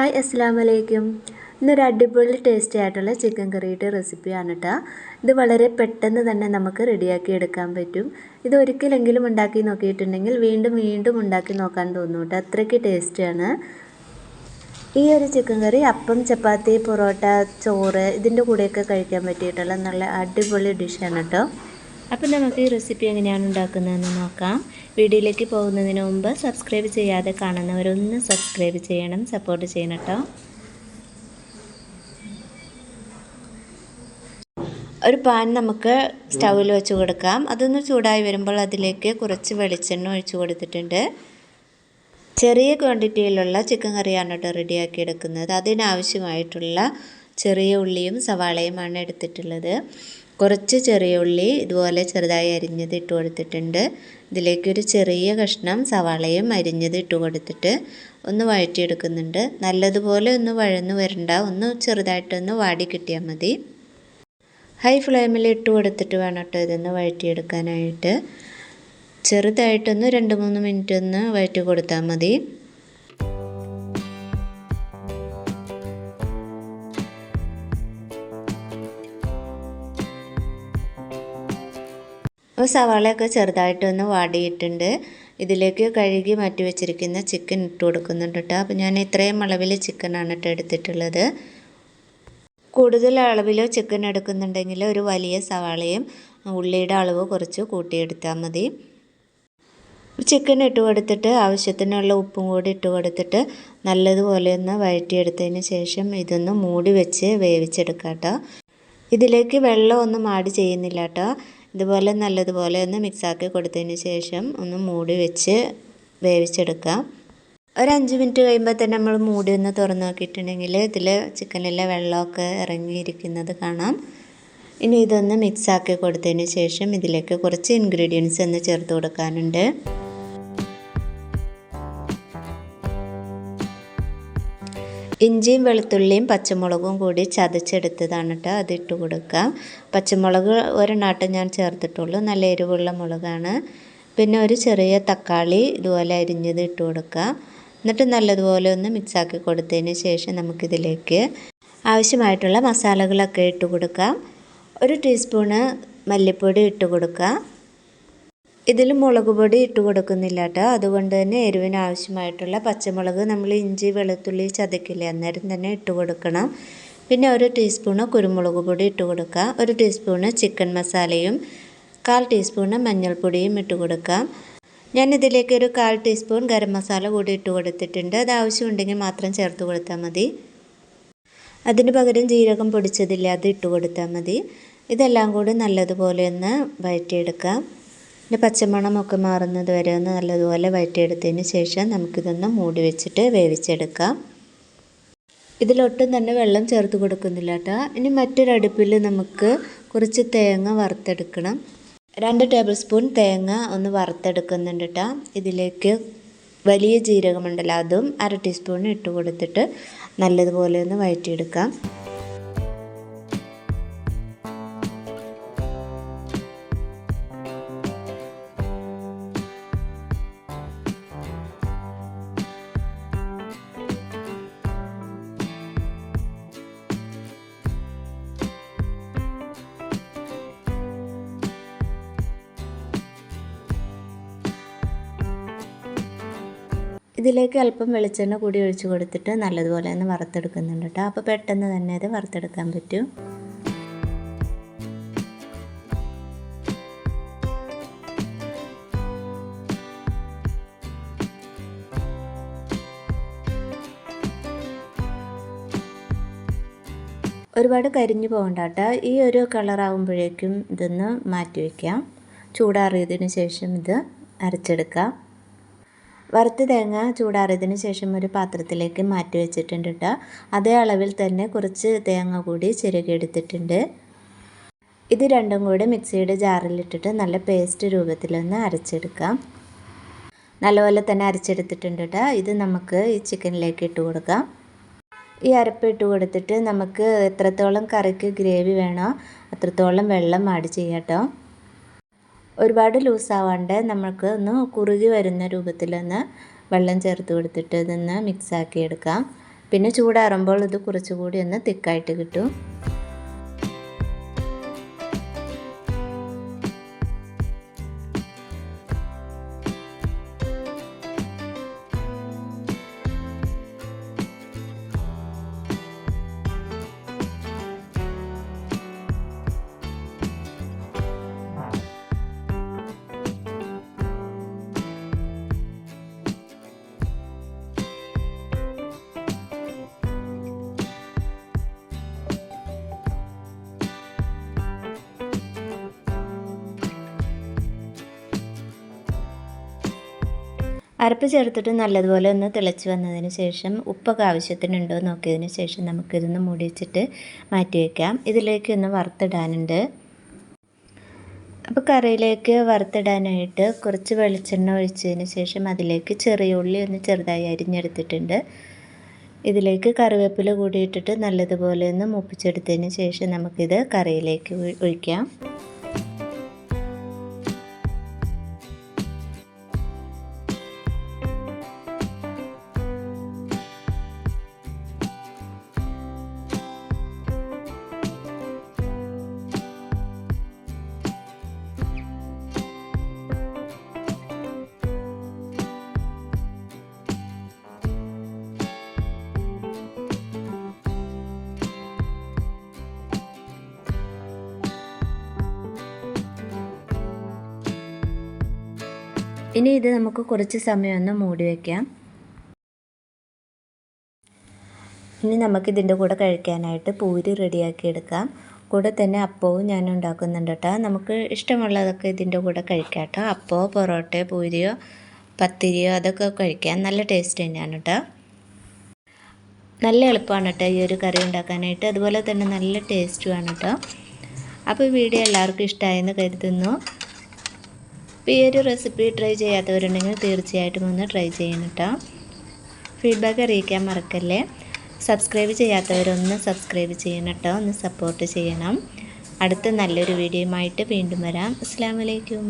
Hi അസ്സാം വലൈക്കും ഇന്നൊരു അടിപൊളി ടേസ്റ്റി ആയിട്ടുള്ള ചിക്കൻ കറിയുടെ റെസിപ്പിയാണ് കേട്ടോ ഇത് വളരെ പെട്ടെന്ന് തന്നെ നമുക്ക് റെഡിയാക്കി എടുക്കാൻ പറ്റും. ഇത് ഒരിക്കലെങ്കിലും ഉണ്ടാക്കി നോക്കിയിട്ടുണ്ടെങ്കിൽ വീണ്ടും വീണ്ടും ഉണ്ടാക്കി നോക്കാൻ തോന്നും കേട്ടോ അത്രയ്ക്ക് ടേസ്റ്റിയാണ് ഈ ഒരു ചിക്കൻ കറി അപ്പം ചപ്പാത്തി പൊറോട്ട ചോറ് ഇതിന്റെ കൂടെയൊക്കെ കഴിക്കാൻ പറ്റിയിട്ടുള്ള നല്ല അടിപൊളി ഡിഷാണ് കേട്ടോ അപ്പോൾ നമുക്ക് ഈ റെസിപ്പി എങ്ങനെയാണ് ഉണ്ടാക്കുന്നതെന്ന് നോക്കാം. വീഡിയോയിലേക്ക് പോകുന്നതിന് മുമ്പ് സബ്സ്ക്രൈബ് ചെയ്യാതെ കാണുന്നവരൊന്ന് സബ്സ്ക്രൈബ് ചെയ്യണം സപ്പോർട്ട് ചെയ്യണം കേട്ടോ. ഒരു പാൻ നമുക്ക് സ്റ്റൗവിൽ വെച്ച് കൊടുക്കാം. അതൊന്ന് ചൂടായി വരുമ്പോൾ അതിലേക്ക് കുറച്ച് വെളിച്ചെണ്ണ ഒഴിച്ചു കൊടുത്തിട്ടുണ്ട്. ചെറിയ ക്വാണ്ടിറ്റിയിലുള്ള ചിക്കൻ കറിയാണ് കേട്ടോ റെഡിയാക്കി എടുക്കുന്നത്. അതിനാവശ്യമായിട്ടുള്ള ചെറിയ ഉള്ളിയും സവാളയുമാണ് എടുത്തിട്ടുള്ളത്. കുറച്ച് ചെറിയ ഉള്ളി ഇതുപോലെ ചെറുതായി അരിഞ്ഞത് ഇട്ട് കൊടുത്തിട്ടുണ്ട്. ഇതിലേക്കൊരു ചെറിയ കഷ്ണം സവാളയും അരിഞ്ഞത് ഇട്ട് കൊടുത്തിട്ട് ഒന്ന് വഴറ്റിയെടുക്കുന്നുണ്ട്. നല്ലതുപോലെ ഒന്ന് വഴന്നു വരണ്ട ഒന്ന് ചെറുതായിട്ടൊന്ന് വാടി കിട്ടിയാൽ മതി. ഹൈ ഫ്ലെയിമിൽ ഇട്ട് കൊടുത്തിട്ട് വേണം കേട്ടോ ഇതൊന്ന് വഴറ്റിയെടുക്കാനായിട്ട്. ചെറുതായിട്ടൊന്ന് രണ്ട് മൂന്ന് മിനിറ്റ് ഒന്ന് വഴറ്റി കൊടുത്താൽ മതി. അപ്പോൾ സവാളയൊക്കെ ചെറുതായിട്ടൊന്ന് വാടിയിട്ടുണ്ട്. ഇതിലേക്ക് കഴുകി മാറ്റി വെച്ചിരിക്കുന്ന ചിക്കൻ ഇട്ട് കൊടുക്കുന്നുണ്ട് കേട്ടോ. അപ്പോൾ ഞാൻ ഇത്രയും അളവിൽ ചിക്കനാണ് കേട്ടോ എടുത്തിട്ടുള്ളത്. കൂടുതൽ അളവിൽ ചിക്കൻ എടുക്കുന്നുണ്ടെങ്കിൽ ഒരു വലിയ സവാളയും ഉള്ളിയുടെ അളവ് കുറച്ച് കൂട്ടിയെടുത്താൽ മതി. ചിക്കൻ ഇട്ട് കൊടുത്തിട്ട് ആവശ്യത്തിനുള്ള ഉപ്പും കൂടി ഇട്ട് കൊടുത്തിട്ട് നല്ലതുപോലെ ഒന്ന് വഴറ്റിയെടുത്തതിന് ശേഷം ഇതൊന്ന് മൂടി വെച്ച് വേവിച്ചെടുക്കാം കേട്ടോ. ഇതിലേക്ക് വെള്ളമൊന്നും ആഡ് ചെയ്യുന്നില്ല കേട്ടോ. ഇതുപോലെ നല്ലതുപോലെ ഒന്ന് മിക്സാക്കി കൊടുത്തതിന് ശേഷം ഒന്ന് മൂടി വെച്ച് വേവിച്ചെടുക്കാം. ഒരു അഞ്ച് മിനിറ്റ് കഴിയുമ്പോൾ തന്നെ നമ്മൾ മൂടി ഒന്ന് തുറന്നു നോക്കിയിട്ടുണ്ടെങ്കിൽ ഇതിൽ ചിക്കനിലെ വെള്ളമൊക്കെ ഇറങ്ങിയിരിക്കുന്നത് കാണാം. ഇനി ഇതൊന്ന് മിക്സാക്കി കൊടുത്തതിന് ശേഷം ഇതിലേക്ക് കുറച്ച് ഇൻഗ്രീഡിയൻസ് ഒന്ന് ചേർത്ത് കൊടുക്കാനുണ്ട്. ഇഞ്ചിയും വെളുത്തുള്ളിയും പച്ചമുളകും കൂടി ചതച്ചെടുത്തതാണ് കേട്ടോ അതിട്ട് കൊടുക്കാം. പച്ചമുളക് ഒരെണ്ണാട്ടം ഞാൻ ചേർത്തിട്ടുള്ളൂ. നല്ല എരിവുള്ള മുളകാണ്. പിന്നെ ഒരു ചെറിയ തക്കാളി ഇതുപോലെ അരിഞ്ഞത് ഇട്ട് കൊടുക്കുക എന്നിട്ട് നല്ലതുപോലെ ഒന്ന് മിക്സാക്കി കൊടുത്തതിന് ശേഷം നമുക്കിതിലേക്ക് ആവശ്യമായിട്ടുള്ള മസാലകളൊക്കെ ഇട്ട് കൊടുക്കാം. ഒരു ടീസ്പൂണ് മല്ലിപ്പൊടി ഇട്ട് കൊടുക്കാം. ഇതിൽ മുളക് പൊടി ഇട്ട് കൊടുക്കുന്നില്ല കേട്ടോ അതുകൊണ്ട് തന്നെ എരിവിന് ആവശ്യമായിട്ടുള്ള പച്ചമുളക് നമ്മൾ ഇഞ്ചി വെളുത്തുള്ളി ചതക്കില്ല അന്നേരം തന്നെ ഇട്ട് കൊടുക്കണം. പിന്നെ ഒരു ടീസ്പൂണ് കുരുമുളക് പൊടി ഇട്ട് കൊടുക്കുക ഒരു ടീസ്പൂണ് ചിക്കൻ മസാലയും കാൽ ടീസ്പൂണ് മഞ്ഞൾപ്പൊടിയും ഇട്ട് കൊടുക്കാം. ഞാൻ ഇതിലേക്ക് ഒരു കാൽ ടീസ്പൂൺ ഗരം മസാല കൂടി ഇട്ട് കൊടുത്തിട്ടുണ്ട്. അത് ആവശ്യമുണ്ടെങ്കിൽ മാത്രം ചേർത്ത് കൊടുത്താൽ മതി. അതിന് പകരം ജീരകം പൊടിച്ചതില്ലാതെ ഇട്ട് കൊടുത്താൽ മതി. ഇതെല്ലാം കൂടി നല്ലതുപോലെ ഒന്ന് വഴറ്റിയെടുക്കാം. പിന്നെ പച്ചമണമൊക്കെ മാറുന്നത് വരെ ഒന്ന് നല്ലതുപോലെ വഴറ്റിയെടുത്തതിന് ശേഷം നമുക്കിതൊന്ന് മൂടി വെച്ചിട്ട് വേവിച്ചെടുക്കാം. ഇതിലൊട്ടും തന്നെ വെള്ളം ചേർത്ത് കൊടുക്കുന്നില്ല കേട്ടോ. ഇനി മറ്റൊരടുപ്പിൽ നമുക്ക് കുറച്ച് തേങ്ങ വറുത്തെടുക്കണം. രണ്ട് ടേബിൾ സ്പൂൺ തേങ്ങ ഒന്ന് വറുത്തെടുക്കുന്നുണ്ട് കേട്ടോ. ഇതിലേക്ക് വലിയ ജീരകമുണ്ടല്ലോ അതും അര ടീസ്പൂൺ ഇട്ട് കൊടുത്തിട്ട് നല്ലതുപോലെ ഒന്ന് വഴറ്റിയെടുക്കാം. ഇതിലേക്ക് അല്പം വെളിച്ചെണ്ണ കൂടി ഒഴിച്ചു കൊടുത്തിട്ട് നല്ലതുപോലെ ഒന്ന് വറുത്തെടുക്കുന്നുണ്ട് കേട്ടോ. അപ്പോൾ പെട്ടെന്ന് തന്നെ അത് വറുത്തെടുക്കാൻ പറ്റും. ഒരുപാട് കരിഞ്ഞു പോകണ്ട കേട്ടോ. ഈ ഒരു കളറാകുമ്പോഴേക്കും ഇതൊന്ന് മാറ്റി വയ്ക്കാം. ചൂടാറിയതിന് ശേഷം ഇത് അരച്ചെടുക്കാം. വറുത്ത് തേങ്ങ ചൂടാറിയതിന് ശേഷം ഒരു പാത്രത്തിലേക്ക് മാറ്റി വെച്ചിട്ടുണ്ട് കേട്ടോ അതേ അളവിൽ തന്നെ കുറച്ച് തേങ്ങ കൂടി ചിരകിയെടുത്തിട്ടുണ്ട് ഇത് രണ്ടും കൂടി മിക്സിയുടെ ജാറിലിട്ടിട്ട് നല്ല പേസ്റ്റ് രൂപത്തിലൊന്ന് അരച്ചെടുക്കാം. നല്ലപോലെ തന്നെ അരച്ചെടുത്തിട്ടുണ്ട് കേട്ടോ ഇത് നമുക്ക് ഈ ചിക്കനിലേക്ക് ഇട്ട് കൊടുക്കാം. ഈ അരപ്പ് ഇട്ട് കൊടുത്തിട്ട് നമുക്ക് എത്രത്തോളം കറിക്ക് ഗ്രേവി വേണോ അത്രത്തോളം വെള്ളം ആഡ് ചെയ്യാം കേട്ടോ ഒരുപാട് ലൂസ് ലൂസാവാണ്ട് നമുക്ക് ഒന്ന് കുറുകി വരുന്ന രൂപത്തിലൊന്ന് വെള്ളം ചേർത്ത് കൊടുത്തിട്ട് ഇതൊന്ന് മിക്സാക്കി എടുക്കാം. പിന്നെ ചൂടാറുമ്പോൾ ഇത് കുറച്ചുകൂടി ഒന്ന് തിക്കായിട്ട് കിട്ടും. അരപ്പ് ചേർത്തിട്ട് നല്ലതുപോലെ ഒന്ന് തിളച്ച് വന്നതിന് ശേഷം ഉപ്പൊക്കെ ആവശ്യത്തിനുണ്ടോ നോക്കിയതിന് ശേഷം നമുക്കിതൊന്ന് മൂടി വെച്ചിട്ട് മാറ്റി വയ്ക്കാം ഇതിലേക്ക് ഒന്ന് വറുത്തിടാനുണ്ട്. അപ്പോൾ കറിയിലേക്ക് വറുത്തിടാനായിട്ട് കുറച്ച് വെളിച്ചെണ്ണ ഒഴിച്ചതിന് ശേഷം അതിലേക്ക് ചെറിയ ഉള്ളി ഒന്ന് ചെറുതായി അരിഞ്ഞെടുത്തിട്ടുണ്ട്. ഇതിലേക്ക് കറിവേപ്പില കൂടി ഇട്ടിട്ട് നല്ലതുപോലെ ഒന്ന് മുപ്പിച്ചെടുത്തതിന് ശേഷം നമുക്കിത് കറിയിലേക്ക് ഒഴിക്കാം. ഇനി ഇത് നമുക്ക് കുറച്ച് സമയം ഒന്ന് മൂടി വയ്ക്കാം ഇനി നമുക്ക് നമുക്കിതിന്റെ കൂടെ കഴിക്കാനായിട്ട് പൂരി റെഡിയാക്കി എടുക്കാം. കൂടെ തന്നെ അപ്പവും ഞാൻ ഉണ്ടാക്കുന്നുണ്ട് കേട്ടോ. നമുക്ക് ഇഷ്ടമുള്ളതൊക്കെ ഇതിന്റെ കൂടെ കഴിക്കാം കേട്ടോ. അപ്പോ പൊറോട്ടയോ പൂരിയോ പത്തിരിയോ അതൊക്കെ കഴിക്കാം. നല്ല ടേസ്റ്റ് തന്നെയാണ് കേട്ടോ. നല്ല എളുപ്പമാണ് കേട്ടോ ഈ ഒരു കറി ഉണ്ടാക്കാനായിട്ട്. അതുപോലെ തന്നെ നല്ല ടേസ്റ്റുമാണ് കേട്ടോ. അപ്പോൾ വീഡിയോ എല്ലാവർക്കും ഇഷ്ടമായെന്ന് കരുതുന്നു. അപ്പോൾ ഈ ഒരു റെസിപ്പി ട്രൈ ചെയ്യാത്തവരുണ്ടെങ്കിൽ തീർച്ചയായിട്ടും ഒന്ന് ട്രൈ ചെയ്യണം കേട്ടോ ഫീഡ്ബാക്ക് അറിയിക്കാൻ മറക്കല്ലേ. സബ്സ്ക്രൈബ് ചെയ്യാത്തവരൊന്ന് സബ്സ്ക്രൈബ് ചെയ്യണം കേട്ടോ ഒന്ന് സപ്പോർട്ട് ചെയ്യണം. അടുത്ത നല്ലൊരു വീഡിയോയുമായിട്ട് വീണ്ടും വരാം. അസ്സാം വലൈക്കും